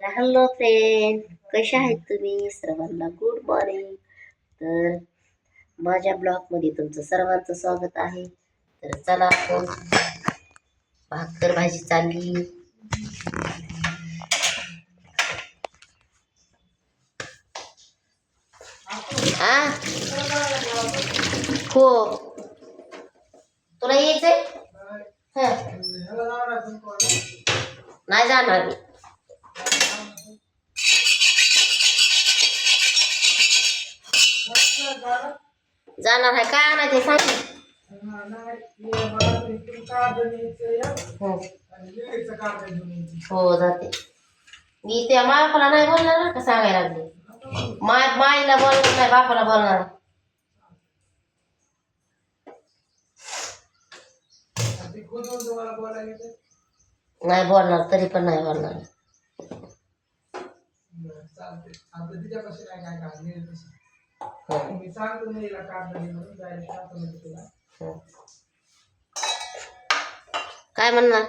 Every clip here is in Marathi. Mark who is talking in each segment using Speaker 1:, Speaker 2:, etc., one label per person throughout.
Speaker 1: हॅलो फ्रेंड कसे आहेत तुम्ही? सर्वांना गुड मॉर्निंग तर माझ्या ब्लॉगमध्ये तुमचं सर्वांचं स्वागत आहे. तर चला आपण भाकर भाजी चालली. आ? हो. तुला यायचंय? नाही जाणार मी. जाणार आहे. काय आणायचं सांग हं. हो जाते. मी त्या बापाला नाही बोलणार का सांगायला लागले. माय माईला बोलणार नाही बापाला बोलणार. नाही बोलणार तरी पण नाही बोलणार. हं. हं. काय म्हणणार?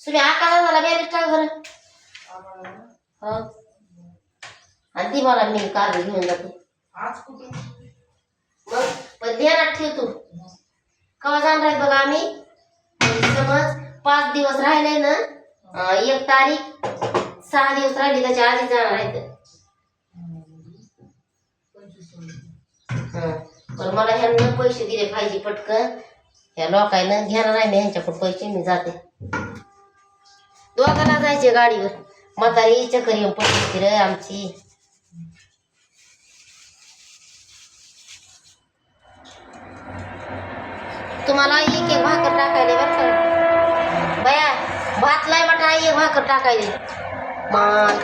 Speaker 1: तुम्ही आकाला झाला बॅलेट टाक बरं हो. आणि ती मला मी कार घेऊन जाते. मग पण ध्यानात ठेव तू. केव्हा जाणार बघा आम्ही? म्हणजे समज पाच दिवस राहिले ना एक तारीख सहा दिवस राहिली त्याच्या आधी जाणार आहेत. पण मला ह्यांना पैसे दिले पाहिजे पटकन. ह्या लोकांना घेणार नाही मी ह्यांच्याकडे पैसे मी जाते. दोघांना जायचे गाडीवर. म्हातारी चक्कर येऊन पडली रे आमची. तुम्हाला एक एक भाकर टाकायला बरं का? भातलाय म्हटलं एक भाकर टाकायली माय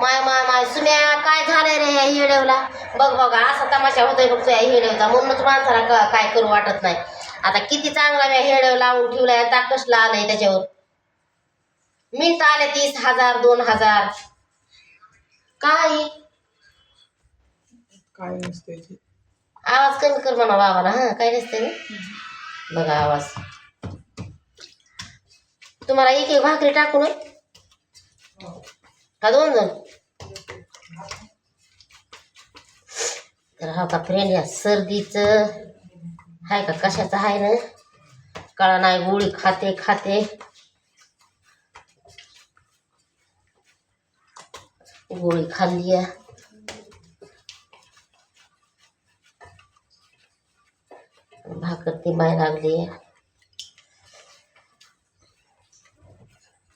Speaker 1: माय माय माय सुम्या काय झालंय रे या हिडवला बघ बघा असा तमाशा होतोय बघ या हिडवचा म्हणूनच माणसाला क- काय करू वाटत नाही. आता किती चांगला मी हेडव लावून ठेवलाय आता कसला आलंय त्याच्यावर? मिनिट आले तीस हजार दोन हजार. काय?
Speaker 2: काय नसते.
Speaker 1: आवाज कमी कर म्हणा बाबाला हा काय नसते बघा आवाज. तुम्हाला एक एक भाकरी टाकू ना का दोन जण? तर हा का फ्रेंड या सर्दीचं. आहे का कशाचं आहे ना कळा नाही गोळी खाते खाते. गोळी खाल्ली आहे भाकर ती माय लागली. आहे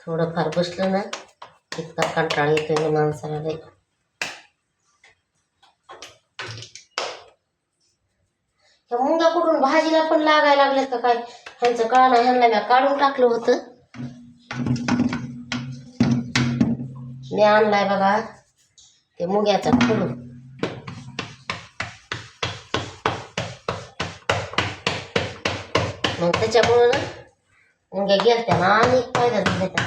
Speaker 1: थोडंफार बसलं ना इतका कंटाळा येतोय ना माणसाला लई ह्या कुठून भाजीला पण लागायला लागल्यात का काय? ह्यांचं कळा ह्यांना मी काढून टाकलं होतं. मी आणलाय बघा ते मुग्याचा खोडून मग त्याच्यामुळं ना मुंग्या गेलत्या ना आणि फायदा झाला त्या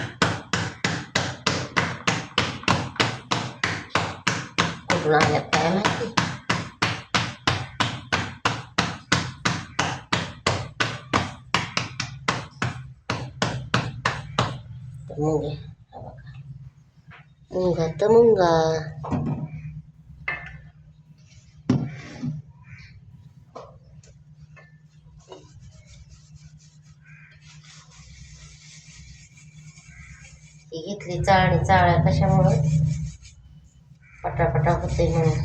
Speaker 1: कुठून आल्यात काय घेतली चाळणी कशामुळं? पटापटा होते म्हणून.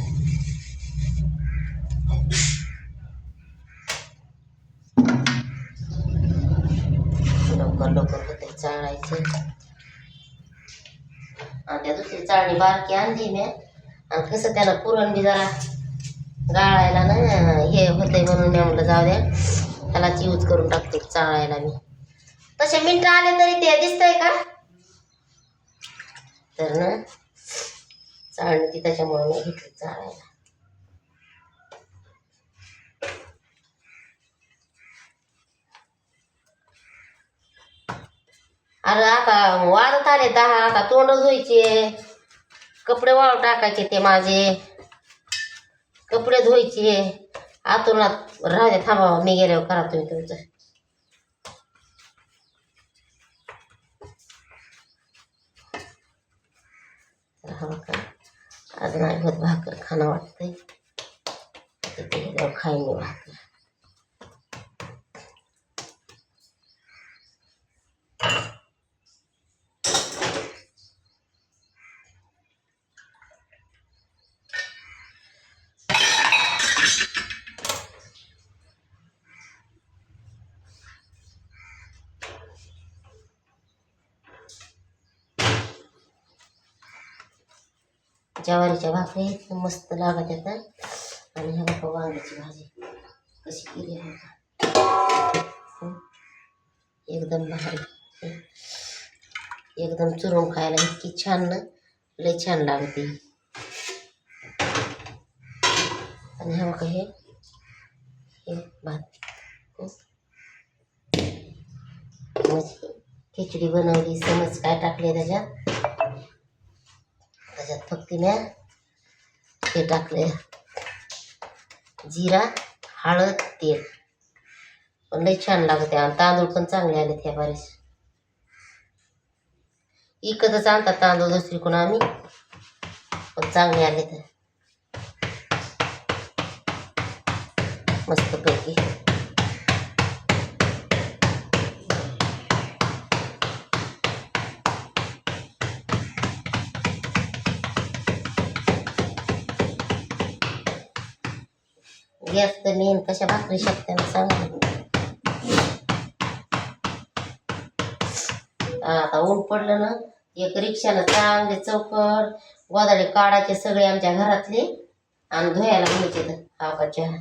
Speaker 1: लवकर लवकर होते चाळायचं आणि त्या दुसरी चाळणी बारकी आणली मी. आणि कसं त्याला पुरण बी जरा गाळायला ना हे होतंय म्हणून मी म्हटलं जाऊ द्या. त्यालाच यूज करून टाकते चाळायला मी. तसे मिनटं आले तरी ते दिसतंय का? तर ना चाळणी ती त्याच्यामुळे मी घेतली चाळायला. अरे आता वाजत आले दहा आता तोंड धुवायचे. कपडे वाळू टाकायचे ते माझे. कपडे धुवायचे. आतून राहते द्या थांबा मी गेल्यावर करा तुम्ही तुमचं. राहा का आज नाही होत भाकर खाणं वाटतंय. तिथे खाईन भाकर. ज्वारीच्या भाकरी मस्त लागत येतात आणि हे बघा वांग्याची भाजी. कशी केली आहे एकदम भारी. एकदम चुरून खायला इतकी छान ना लय छान लागते आणि हे बघा हे. हे भात. खिचडी बनवली समज काय टाकले त्याच्यात? त्याच्यात फक्त म्या हे टाकले. जिरा हळद तेल. पण लई छान लागते आणि तांदूळ पण चांगले आले त्या बारीस इकतच आणतात तांदूळ दुसरी कोण आम्ही. पण चांगले आले तर मस्तपैकी. गॅस तर मेन कशा भाकरी शकते ना सांगा. आता ऊन पडलं ना एक रिक्षानं चांगले चौकट गोदाडे काढायचे सगळे आमच्या घरातले आणि धुयाला घ्यायचे हा चहा.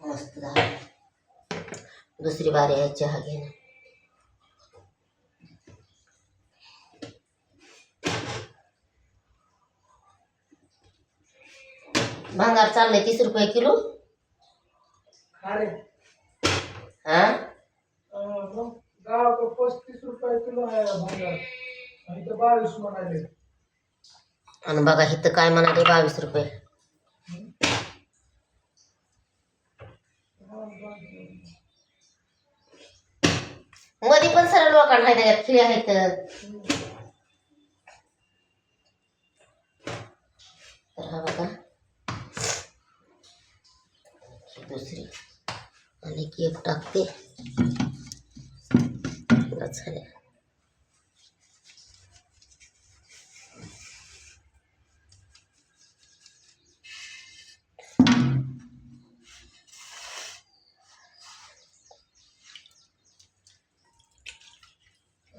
Speaker 1: मस्त दुसरी बारी आहे चहा घेणं. भांगार चाललंय तीस रुपये किलो. हा?
Speaker 2: पस्तीस रुपये किलो आहे भांगार. बावीस म्हणाले.
Speaker 1: आणि बघा इथं काय म्हणाले बावीस रुपये. मध्ये पण सरळ लोकांना आहेत त्याच्यात खिळे आहेत. तर हा बघा. ही दुसरी आणि केक टाकते बस झाले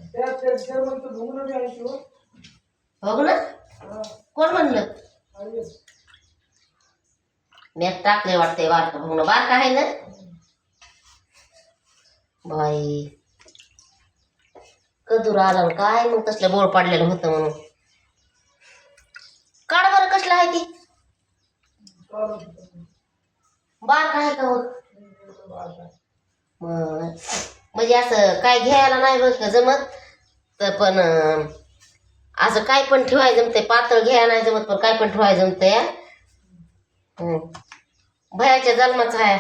Speaker 2: त्यात त्या जर्मनचं भुंगणं बी आहे किंवा
Speaker 1: बघ ना कोण म्हणलं मी टाकले वाटते बारका म्हणून बारका आहे ना? बाई. कदूर आला काय? मग कसलं बोळ पाडलेलं होतं म्हणून. काढ बरं कसलं आहे ती. बारका आहे का हो? मग. म्हणजे असं काय घ्यायला नाही बघ का जमत तर पण असं काय पण ठेवायला जमते पातळ घ्यायला नाही जमत पण काय पण ठेवायला जमतंय हं. भयाच्या जन्माचा आहे.